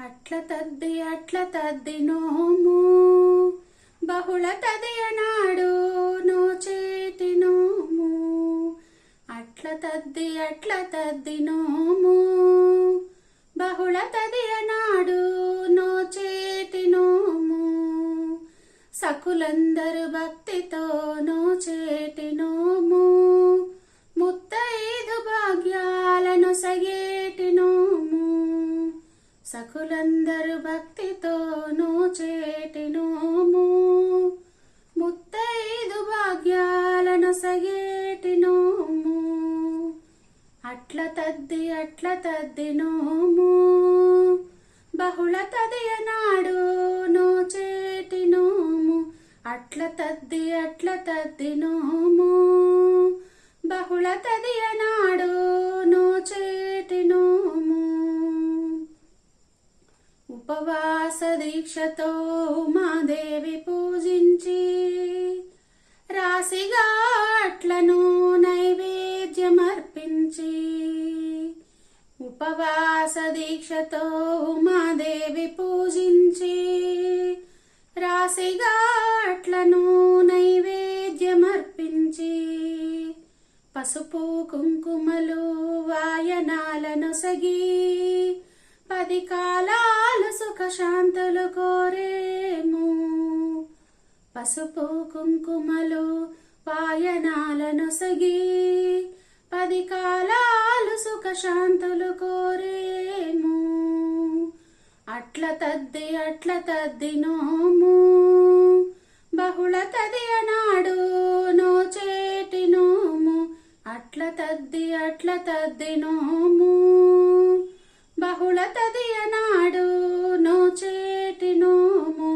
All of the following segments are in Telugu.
అట్ల తద్ది అట్ల తద్ది నోము. బహుళ తదియనాడు నోచేటి నోము. అట్ల తద్ది అట్ల తద్ది నోము. బహుళ తదియనాడు నోచేటి నోము. సకులందరు భక్తితో నోచేటి నోము. ముత్తైదు భాగ్యాలను సగేటి నోము. సకులందరు భక్తితోనూ చేటినోము. ముత్తైదు భాగ్యాలను సగేటినోము. అట్ల తద్ది అట్ల తద్ది నోము. తదియ నాడు నో నోము అట్ల తద్ది అట్ల తద్ది నోము. తదియ నాడు నో నోము ఉపవాస దీక్షతో ఉమాదేవి పూజించి రాశిగాట్లను నైవేద్యమర్పించి ఉపవాస దీక్షతో ఉమాదేవి పూజించి రాశిగాట్లను నైవేద్యమర్పించి పసుపు కుంకుమలు వాయనాలను సగీ పది కాలాలు సుఖశాంతులు కోరేము. పసుపు కుంకుమలు పాయనాలను సగి పది కాలాలు సుఖశాంతులు కోరేము. అట్ల తద్ది అట్ల తద్ది నోము. బహుళ తది అనాడు నోచేటి నోము. అట్ల తద్ది అట్ల తద్ది నోము. బహుళ తది నోచేటి నోము.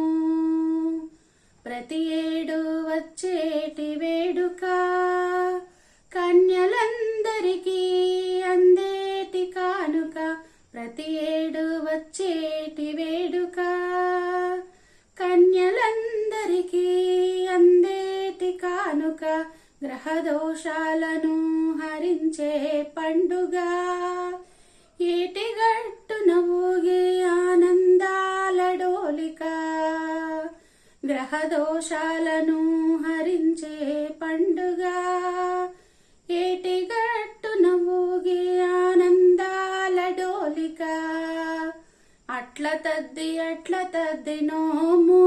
ప్రతి ఏడు వచ్చేటి వేడుక కన్యలందరికీ అందేటి కానుక. ప్రతి ఏడు వచ్చేటి వేడుక కన్యలందరికీ అందేటి కానుక. గ్రహదోషాలను హరించే పండుగ ఏటిగట్టున ఊగే ఆనందాల డోలిక గ్రహదోషాలను హరించే పండుగ. ఏటిగట్టున ఊగే ఆనందాల డోలిక అట్ల తద్ది అట్ల తద్ది నోము.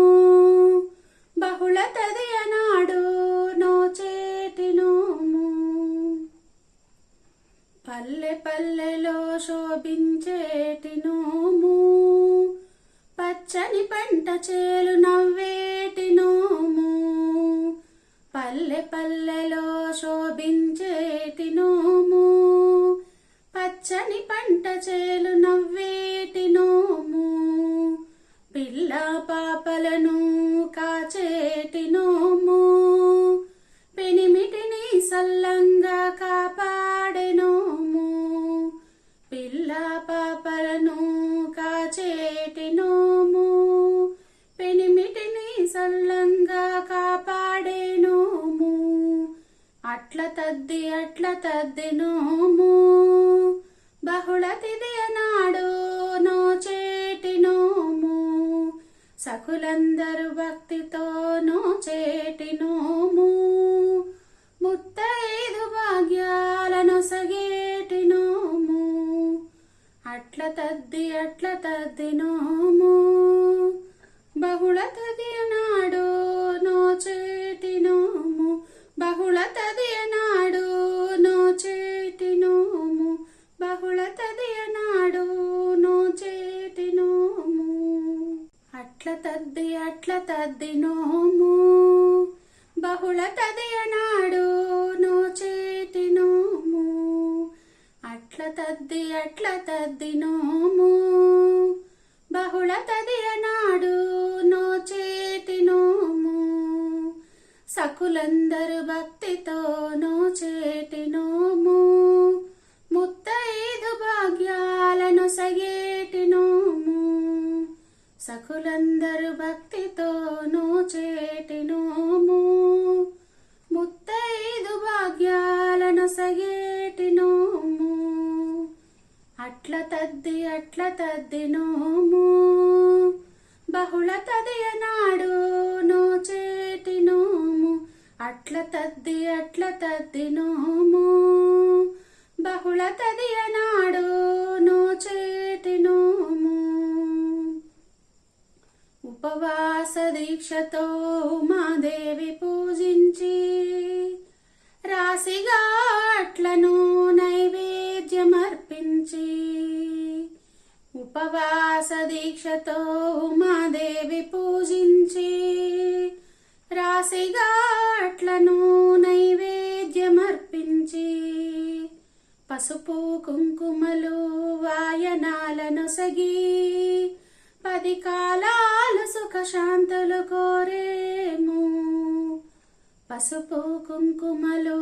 బహుళ తది అనాడు నోచేటి నోము పల్లె పల్లెలో శోభించేటి నోము పచ్చని పంట చేలు నవ్వేటి నోము పల్లె పల్లెలో శోభించేటి నోము పచ్చని పంట చేలు నవ్వేటి నోము పిల్ల పాపలను కాచ అట్ల తద్ది అట్ల తద్ది నోము. అట్ల తద్ది అట్ల తద్ది నోము. బహుళ తది నో చేతి నోము. సకులందరు భక్తితో నోచేటి నోము. ముత్తైదు భాగ్యాలను సగేటి నోము. సకులందరు భక్తితో నోచేటి నోము. అట్ల తద్ది అట్ల తద్ది నోము. బహుళ తదియనాడు నోచేటి నోము. అట్ల తద్ది అట్ల తద్ది నోము. బహుళ తదియనాడు నోచేటి నోము. ఉపవాస దీక్షతో ఉపవాస దీక్షతో ఉమాదేవి పూజించి రాశిగాట్లను నైవేద్యమర్పించి పసుపు కుంకుమలు వాయనాలను సగి పది కాలాలు సుఖశాంతులు కోరేము. పసుపు కుంకుమలు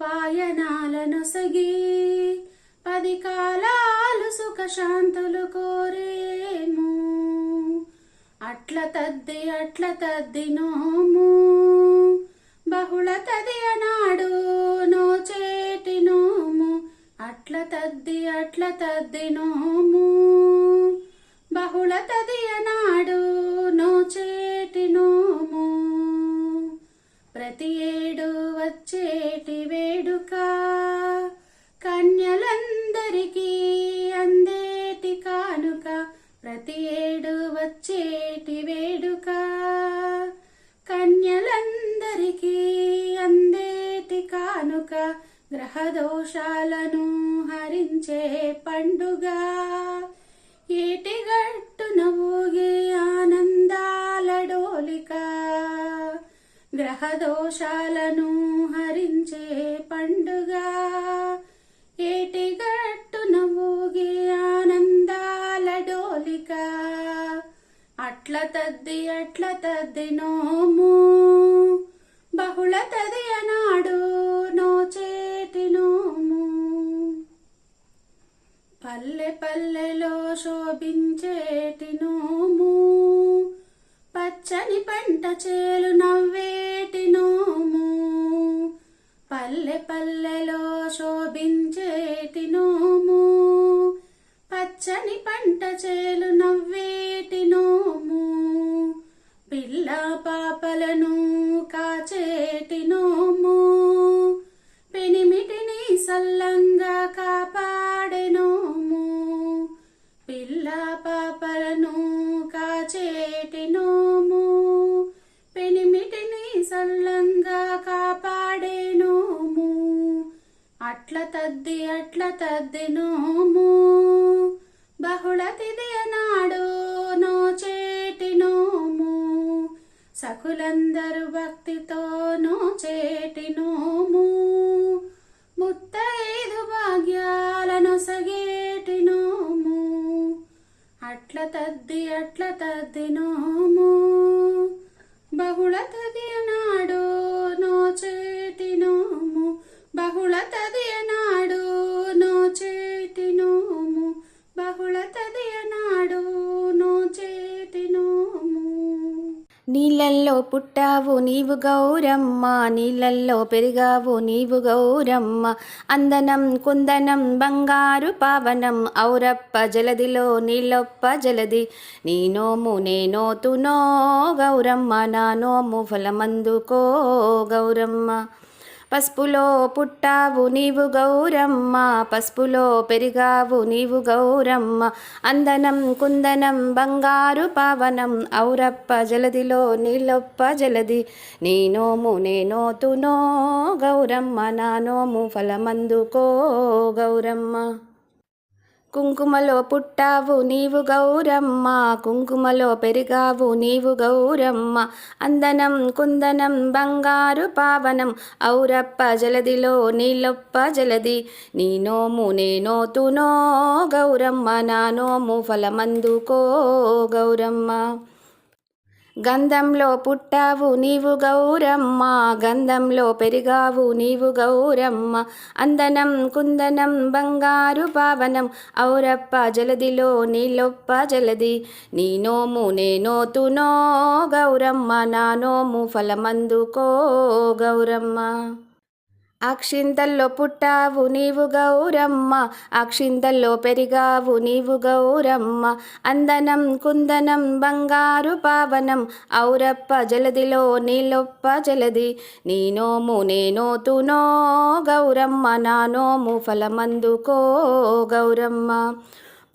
వాయనాలను సగి పది కాలాలు శాంతులు కోరేము. అట్ల తద్ది అట్ల తద్ది నోము. బహుళ తది అనాడు నోచేటి నోము. అట్ల తద్ది అట్ల తద్ది నోము. బహుళ తది అనాడు నోచేటి నోము. ప్రతి ఏడు వచ్చేటి వేడుక. కన్యలందరికీ అంది ప్రతి ఏడు వచ్చేటి వేడుక కన్యలందరికీ అందేటి కానుక గ్రహదోషాలను హరించే పండుగ. ఏటి గట్టున ఊగే ఆనందాల డోలిక గ్రహదోషాలను హరించే పండుగ. ఏటి గట్టున ఊగే అట్ల తద్ది అట్ల తద్ది నోము. బహుళ తది అనాడు నోచేటి నోము. పల్లె పల్లెలో శోభించేటి నోము. పచ్చని పంట చేలు నవ్వేటి నోము. పల్లె పల్లెలో శోభించేటి నోము. పచ్చని పంట చేలు నవ్వే నోము పిల్ల పాపలను కాచేటి నోము. పెనిమిటిని సల్లంగా కాపాడెనోము పిల్ల పాపలను కాచేటి నోము. పెనిమిటిని సల్లంగా కాపాడే నోము. అట్ల తద్ది అట్ల తద్ది నోము. బహుళ తిది అనాడు నోచేటి సకులందరు భక్తితో పుట్టావు నీవు గౌరమ్మ నీళ్ళల్లో పెరిగావు నీవు గౌరమ్మ. అందనం కుందనం బంగారు పావనం ఔరప్ప జలదిలో నీళ్ళొప్ప జలది. నీ నోము నేనోతునో గౌరమ్మ నా నోము ఫలమందుకో గౌరమ్మ. పసుపులో పుట్టావు నీవు గౌరమ్మ పసుపులో పెరిగావు నీవు గౌరమ్మ. అందనం కుందనం బంగారు పావనం ఔరప్ప జలదిలో నీళ్ళొప్ప జలది. నీ నోము నేనోతునో గౌరమ్మ నా నోము ఫలమందుకో గౌరమ్మ. కుంకుమలో పుట్టావు నీవు గౌరమ్మ కుంకుమలో పెరిగావు నీవు గౌరమ్మ. అందనం కుందనం బంగారు పావనం ఔరప్ప జలదిలో నీలొప్ప జలది. నీ నోము నేనో తునో గౌరమ్మ నా నోము ఫలమందుకో గౌరమ్మ. గంధంలో పుట్టావు నీవు గౌరమ్మ గంధంలో పెరిగావు నీవు గౌరమ్మ. అందనం కుందనం బంగారు పావనం ఔరప్ప జలదిలో నీలొప్ప జలది. నీ నోము నేనోతునో గౌరమ్మ నా నోము ఫలమందుకో గౌరమ్మ. అక్షింతల్లో పుట్టావు నీవు గౌరమ్మ అక్షింతల్లో పెరిగావు నీవు గౌరమ్మ. అందనం కుందనం బంగారు పావనం ఔరప్ప జలదిలో నీలొప్ప జలది. నీనోము నేనో నేనోతునో గౌరమ్మ నానోము ఫలమందుకో గౌరమ్మ.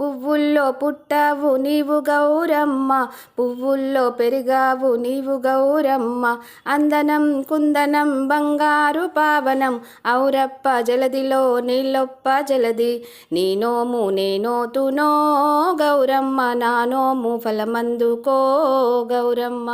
పువ్వుల్లో పుట్టావు నీవు గౌరమ్మ పువ్వుల్లో పెరిగావు నీవు గౌరమ్మ. అందనం కుందనం బంగారు పావనం ఔరప్ప జలదిలో నీళ్ళొప్ప జలది. నీనోము నేనో నేనోతునో గౌరమ్మ నానోము ఫలమందుకో గౌరమ్మ.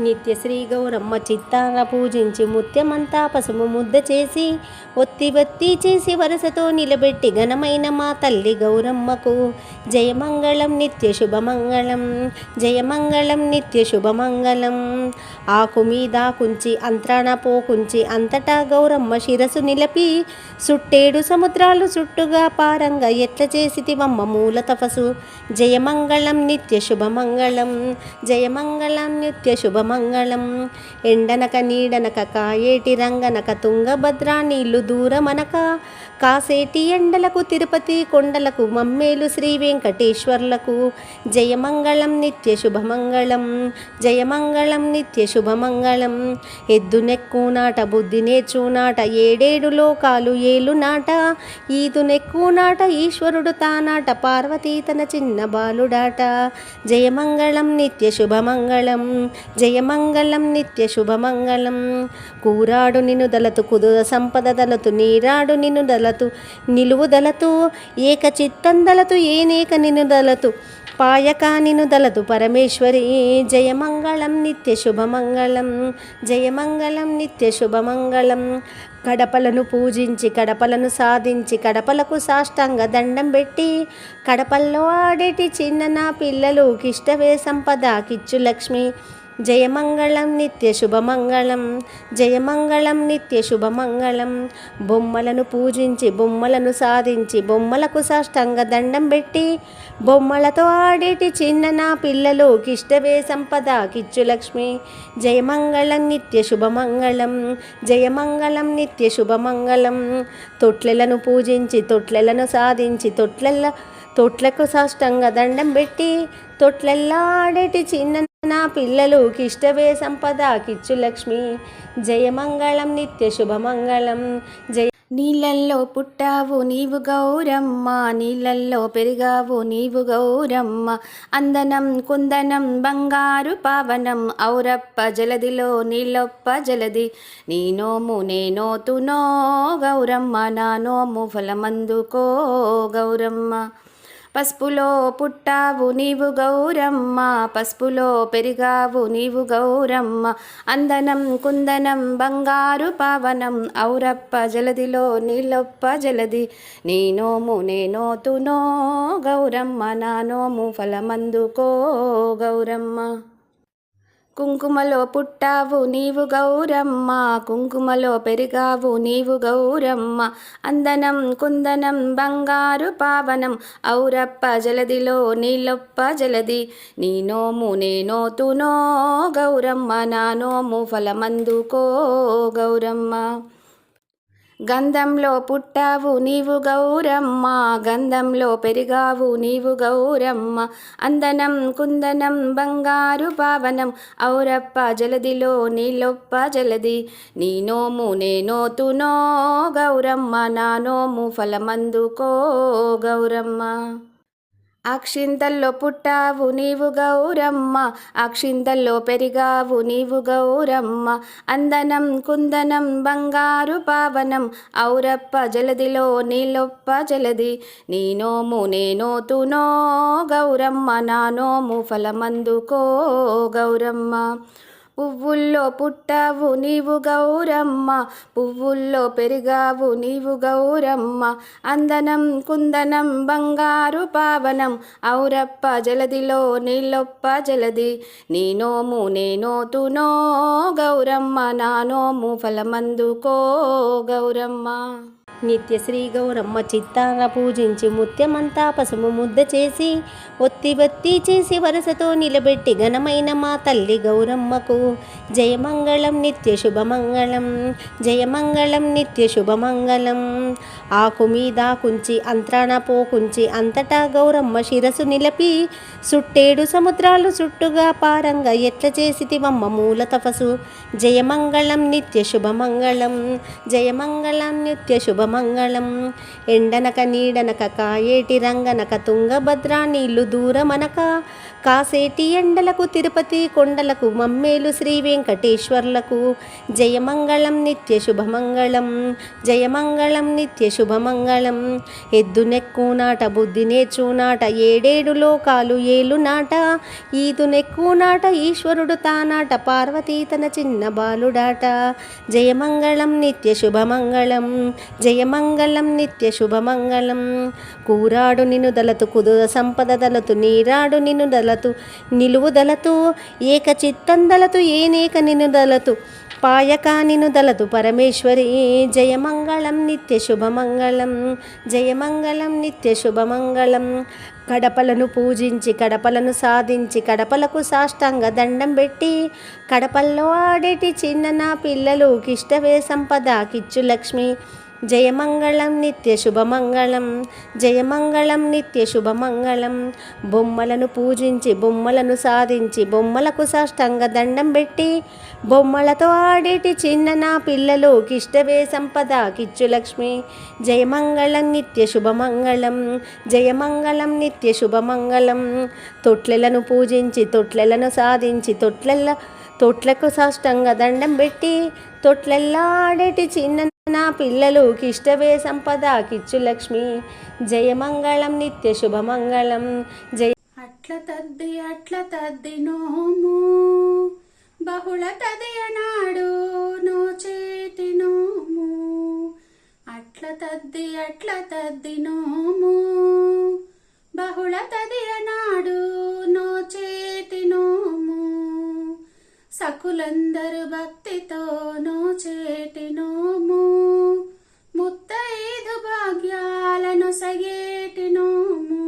నిత్య శ్రీ గౌరమ్మ చిత్తాన పూజించి ముత్యమంతా పసుపు ముద్ద చేసి ఒత్తి ఒత్తి చేసి వరసతో నిలబెట్టి ఘనమైన మా తల్లి గౌరమ్మకు. జయమంగళం నిత్య శుభమంగళం జయమంగళం నిత్య శుభమంగళం. ఆకు మీద కుంచి అంత్రాన పోకుంచి అంతటా గౌరమ్మ శిరసు నిలపి సుట్టేడు సముద్రాలు సుట్టుగా పారంగా ఎట్ల చేసితివమ్మ మూల తపసు జయమంగళం నిత్య శుభమంగళం జయమంగళం నిత్య శుభమంగళం. ఎండనక నీడనక కాయేటి రంగనక తుంగభద్రా నీళ్ళు దూరమనక కాసేటి ఎండలకు తిరుపతి కొండలకు మమ్మేలు శ్రీ వెంకటేశ్వర్లకు జయమంగళం నిత్య శుభమంగళం జయమంగళం నిత్య శుభమంగళం. ఎద్దు నెక్కు నాట బుద్ధి నేర్చు నాట ఏడేడు లోకాలు ఏలు నాట. ఈదు నెక్కు నాట ఈశ్వరుడు తానాట పార్వతీ తన చిన్న బాలుడాట. జయమంగళం నిత్య శుభమంగళం జయమంగళం నిత్య శుభమంగళం. కూరాడు నిన్ను దళతు కుదుర సంపద దళతు నీరాడు నిన్ను దలతు నిలువుదలతు ఏక చిత్తం దలతు ఏనేక నిన్ను దలతు పాయక నిన్ను దళతు పరమేశ్వరి జయమంగళం నిత్య శుభమంగళం జయమంగళం నిత్య శుభమంగళం. కడపలను పూజించి కడపలను సాధించి కడపలకు సాష్టాంగ దండం పెట్టి కడపల్లో ఆడేటి చిన్న నా పిల్లలు కిష్టవే సంపద కిచ్చు లక్ష్మి. జయమంగళం నిత్య శుభమంగళం జయమంగళం నిత్య శుభమంగళం. బొమ్మలను పూజించి బొమ్మలను సాధించి బొమ్మలకు సాష్టంగ దండం పెట్టి బొమ్మలతో ఆడేటి చిన్న నా పిల్లలు కిష్టవే సంపద కిచ్చులక్ష్మి జయమంగళం నిత్య శుభమంగళం జయమంగళం నిత్య శుభమంగళం. తొట్లెలను పూజించి తొట్లెలను సాధించి తొట్లెల్ల తొట్లకు సాష్టంగా దండం పెట్టి తొట్లెల్లా ఆడేటి చిన్న నా పిల్లలు కిష్టవే సంపద. కిచ్చు లక్ష్మి జయమంగళం నిత్య శుభమంగళం జయ నీళ్ళల్లో పుట్టావు నీవు గౌరమ్మ నీళ్ళల్లో పెరిగావు నీవు గౌరమ్మ. అందనం కుందనం బంగారు పావనం ఔరప్ప జలదిలో నీళ్ళొప్ప జలది. నీ నోము నేనోతునో గౌరమ్మ నా నోము ఫలమందుకో గౌరమ్మ. పసుపులో పుట్టావు నీవు గౌరమ్మ పసుపులో పెరిగావు నీవు గౌరమ్మ. అందనం కుందనం బంగారు పావనం ఔరప్ప జలదిలో నీలొప్ప జలది. నీ నోము నేనోతునో గౌరమ్మ నా నోము ఫలమందుకో గౌరమ్మ. కుంకుమలో పుట్టావు నీవు గౌరమ్మ కుంకుమలో పెరిగావు నీవు గౌరమ్మ. అందనం కుందనం బంగారు పావనం ఔరప్ప జలదిలో నీలొప్ప జలది. నీ నోము నేనో తునో గౌరమ్మ నా నోము ఫలమందుకో గౌరమ్మ. గంధంలో పుట్టావు నీవు గౌరమ్మ గంధంలో పెరిగావు నీవు గౌరమ్మ. అందనం కుందనం బంగారు పావనం ఔరప్ప జలదిలో నీలొప్ప జలది. నీ నోము నేనోతునో గౌరమ్మ నా నోము ఫలమందుకో గౌరమ్మ. అక్షింతల్లో పుట్టావు నీవు గౌరమ్మ అక్షింతల్లో పెరిగావు నీవు గౌరమ్మ. అందనం కుందనం బంగారు పావనం ఔరప్ప జలదిలో నీలొప్ప జలది. నీనోము నేనో నేనోతునో గౌరమ్మ నానోము ఫలమందుకో గౌరమ్మ. పువ్వుల్లో పుట్టావు నీవు గౌరమ్మ పువ్వుల్లో పెరిగావు నీవు గౌరమ్మ. అందనం కుందనం బంగారు పావనం ఔరప్ప జలదిలో నీళ్ళొప్ప జలది. నీనోము నేనో నేనోతునో గౌరమ్మ నానోము ఫలమందుకో గౌరమ్మ. నిత్య శ్రీ గౌరమ్మ చిత్తాన పూజించి ముత్యమంతా పసుపు ముద్ద చేసి ఒత్తి ఒత్తి చేసి వరసతో నిలబెట్టి ఘనమైన మా తల్లి గౌరమ్మకు. జయమంగళం నిత్య శుభమంగళం జయమంగళం నిత్య శుభమంగళం ఆకు మీద కుంచి అంతరాణ పోకుంచి అంతటా గౌరమ్మ శిరసు నిలిపి సుట్టేడు సముద్రాలు చుట్టుగా పారంగా ఎట్ల చేసితివమ్మ మూల తపసు జయమంగళం నిత్య శుభమంగళం జయమంగళం నిత్య శుభమంగళం మంగళం. ఎండనక నీడనక కాయేటి రంగనక తుంగభద్రా నీళ్ళు దూరమనక. కాసేటి ఎండలకు తిరుపతి కొండలకు మమ్మేలు శ్రీ వెంకటేశ్వర్లకు. జయమంగళం నిత్య శుభమంగళం జయమంగళం నిత్య శుభమంగళం. ఎద్దు నెక్కు నాట బుద్ధి నేర్చు నాట ఏడేడు లోకాలు ఏలు నాట. ఈదు నెక్కు నాట ఈశ్వరుడు తానాట పార్వతీ తన చిన్న బాలుడాట. జయమంగళం నిత్య శుభమంగళం జయమంగళం నిత్య శుభమంగళం. కూరాడు నిను దళతు కుదుర సంపద దళతు నీరాడు నిను దళ నిలువు నిలువుదలతు ఏక చిత్తం దలతు ఏనేక నినుదలతు పాయకా పాయక పరమేశ్వరి. జయమంగళం నిత్య శుభమంగళం జయమంగళం నిత్య శుభమంగళం. కడపలను పూజించి కడపలను సాధించి కడపలకు సాష్టాంగ దండం పెట్టి కడపల్లో ఆడేటి చిన్న నా పిల్లలు కిష్టవే సంపద కిచ్చు లక్ష్మి. జయమంగళం నిత్య శుభమంగళం జయమంగళం నిత్య శుభమంగళం. బొమ్మలను పూజించి బొమ్మలను సాధించి బొమ్మలకు సాష్టంగ దండం పెట్టి బొమ్మలతో ఆడేటి చిన్న నా పిల్లలు కిష్టవే సంపద కిచ్చులక్ష్మి జయమంగళం నిత్య శుభమంగళం జయమంగళం నిత్య శుభమంగళం. తొట్లెలను పూజించి తొట్లెలను సాధించి తొట్లెల్ల తొట్లకు సాష్టంగా దండం పెట్టి తొట్లెల్లా ఆడేటి చిన్న నా పిల్లలు కిష్టవే సంపద. కిచ్చులక్ష్మి జయమంగళం నిత్య శుభమంగళం జయ అట్ల తద్ది అట్ల తద్ది నోము. బహుళ తదియనాడు నోచేటి నోము. అట్ల తద్ది అట్ల తద్ది నోము. బహుళ తదియనాడు సకులందరు భక్తితోనో చేటి నోము ముత్తైదు భాగ్యాలను సగేటి నోము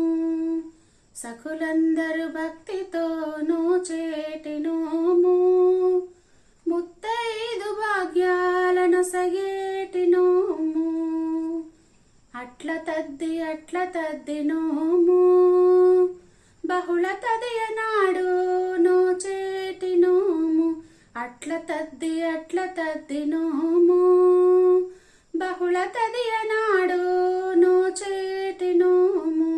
సకులందరు భక్తితోనో చేటి నోము ముత్తైదు భాగ్యాలను సగేటి నోము అట్ల తద్ది అట్ల తద్ది నోము బహుళ తదియనాడు నోచేటి నోము అట్ల తద్ది అట్ల తద్ది నోము. బహుళ తదియనాడు నోచేటి నోము.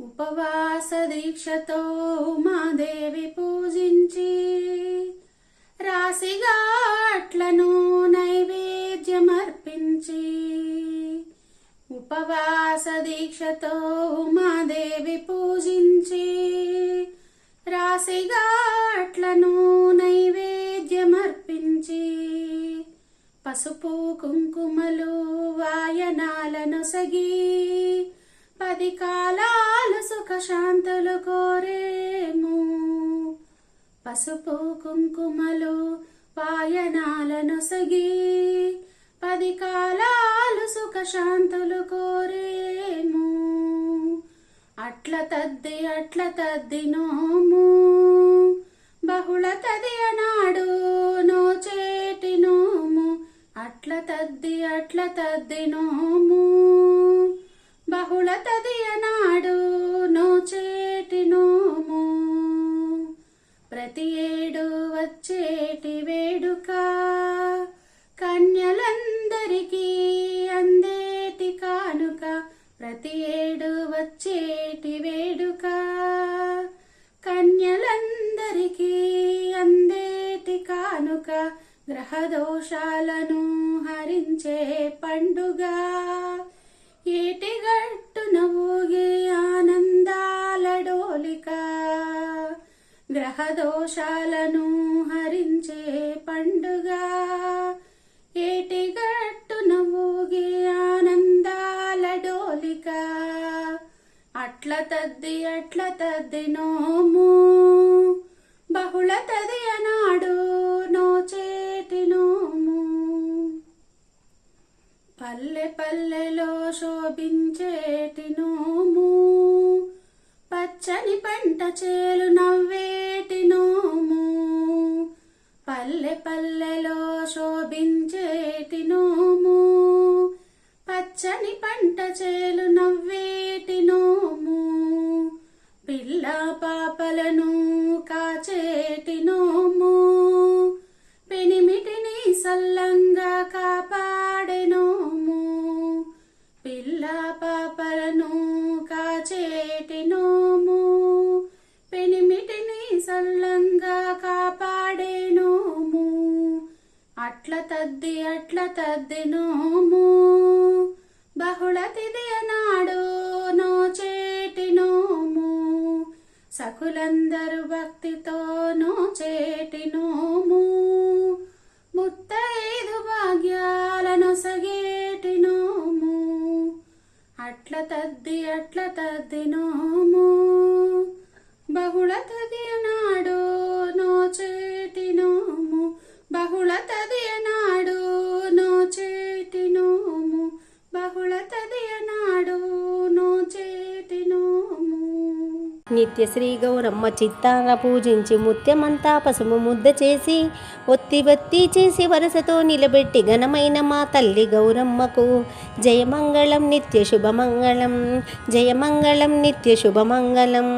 ఉపవాస దీక్షతో ఉమాదేవి పూ ఉపవాస దీక్షతో ఉమాదేవి పూజించి రాసిగాట్లను నైవేద్యమర్పించి పసుపు కుంకుమలు వాయనాలను సగి పది కాలాలు సుఖశాంతులు కోరేము. పసుపు కుంకుమలు వాయనాలను సగి శాంతులు కోరేము. అట్ల తద్ది అట్ల తద్ది నోము. బహుళ తదియనాడు నోచేటి నోము. అట్ల తద్ది అట్ల తద్ది నోము. బహుళ తదియనాడు నోచేటి నోము. ప్రతి ఏడు వచ్చేటి వేడుక. కన్యలందరికీ అందే ప్రతి ఏడు వచ్చేటి వేడుక కన్యలందరికీ అందేటి కానుక గ్రహదోషాలను హరించే పండుగ. ఏటిగట్టున ఊగే ఆనందాలడోలిక గ్రహదోషాలను హరించే పండుగ. అట్ల తద్ది అట్ల తద్ది నోము. బహుళ తది అనాడు నోచేటి నోము. పల్లె పల్లెలో శోభించేటి నోము. పచ్చని పంట చేలు నవ్వేటి నోము. పల్లె పల్లెలో శోభించేటి నోము. పచ్చని పంట చేలు నవ్వేటి నోము. పిల్ల పాపలను కాచేటి నోము. పెనిమిటిని సల్లంగా కాపాడెనోము పిల్ల పాపలను కాచేటి నోము. పెనిమిటిని సల్లంగా కాపాడేనోము అట్ల తద్ది అట్ల తద్ది నోము. బహుళ తిథి నాడు నోము సకులందరు భక్తితో నోచేటి నోము ముత్తైదు భాగ్యాలను సగేటి నోము అట్ల తద్ది అట్ల తద్ది నిత్యశ్రీ గౌరమ్మ చిత్తాన పూజించి ముత్యమంతా పసుపు ముద్ద చేసి ఒత్తి వత్తి చేసి వరసతో నిలబెట్టి ఘనమైన మా తల్లి గౌరమ్మకు జయమంగళం నిత్య శుభమంగళం జయమంగళం నిత్య శుభమంగళం.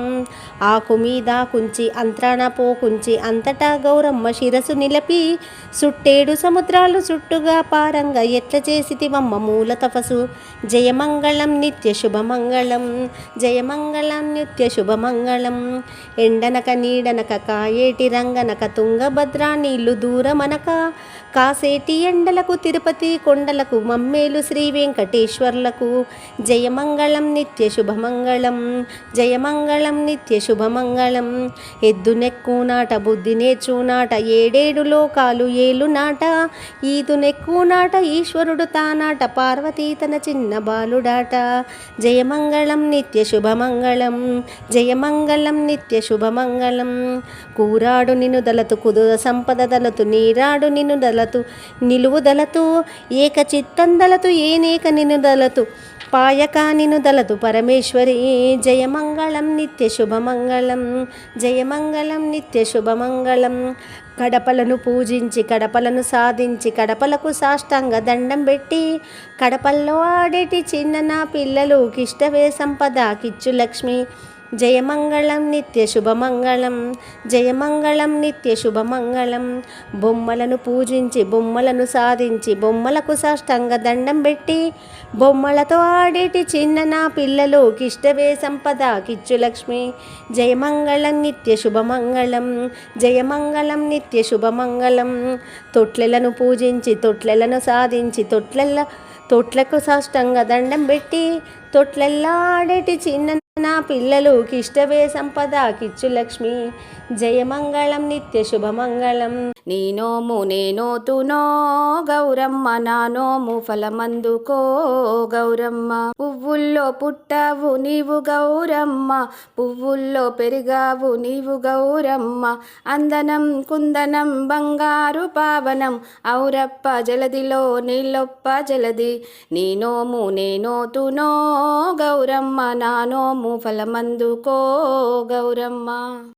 ఆకు మీద కుంచి అంత్రాన పోకుంచి అంతటా గౌరమ్మ శిరసు నిలపి సుట్టేడు సముద్రాలు సుట్టుగా పారంగా ఎట్ల చేసితివమ్మ మూల తపసు జయమంగళం నిత్య శుభమంగళం జయమంగళం నిత్య శుభమంగళం. ఎండనక నీడనక కాయేటి రంగనక తుంగభద్రా నీళ్ళు దూరమనక కాసేటి ఎండలకు తిరుపతి కొండలకు మమ్మేలు శ్రీ వెంకటేశ్వర్లకు. జయమంగళం నిత్య శుభమంగళం జయమంగళం నిత్య శుభమంగళం. ఎద్దు నెక్కు నాట బుద్ధి నేర్చు నాట ఏడేడు లోకాలు ఏలు నాట. ఈదు నెక్కు నాట ఈశ్వరుడు తానాట పార్వతీ తన చిన్న బాలుడాట. జయమంగళం నిత్య శుభమంగళం జయమంగళం నిత్య శుభమంగళం. కూరాడు నిన్ను దళతు కుదుర సంపద దళతు నీరాడు నిన్ను దళతు నిలువు దలతు ఏక చిత్తం దలతు ఏనేక పాయక నిన్ను దలతు పరమేశ్వరి జయమంగళం నిత్య శుభమంగళం జయమంగళం నిత్య శుభమంగళం కడపలను పూజించి కడపలను సాధించి కడపలకు సాష్టాంగ దండం పెట్టి కడపల్లో ఆడేటి చిన్న నా పిల్లలు కిష్టవే సంపద కిచ్చు లక్ష్మి జయమంగళం నిత్య శుభమంగళం జయమంగళం నిత్య శుభమంగళం. బొమ్మలను పూజించి బొమ్మలను సాధించి బొమ్మలకు సాష్టంగ దండం పెట్టి బొమ్మలతో ఆడేటి చిన్న నా పిల్లలు కిష్టవే సంపద కిచ్చులక్ష్మి జయమంగళం నిత్య శుభమంగళం జయమంగళం నిత్య శుభమంగళం. తొట్లెలను పూజించి తొట్లెలను సాధించి తొట్లెల్ల తొట్లకు సాష్టంగా దండం పెట్టి తొట్లెల్లా ఆడేటి చిన్న నా పిల్లలు కిష్టవే సంపద కిచ్చులక్ష్మి జయమంగళం నిత్య శుభమంగళం. నీ నోము నేనోతునో గౌరమ్మ నా నోము ఫలమందుకో గౌరమ్మ. పువ్వుల్లో పుట్టావు నీవు గౌరమ్మ పువ్వుల్లో పెరిగావు నీవు గౌరమ్మ. అందనం కుందనం బంగారు పావనం ఔరప్ప జలదిలో నీళ్ళొప్ప జలది. నీ నోము నేనోతునో గౌరమ్మ నా నోము ఫలమందుకో గౌరమ్మ.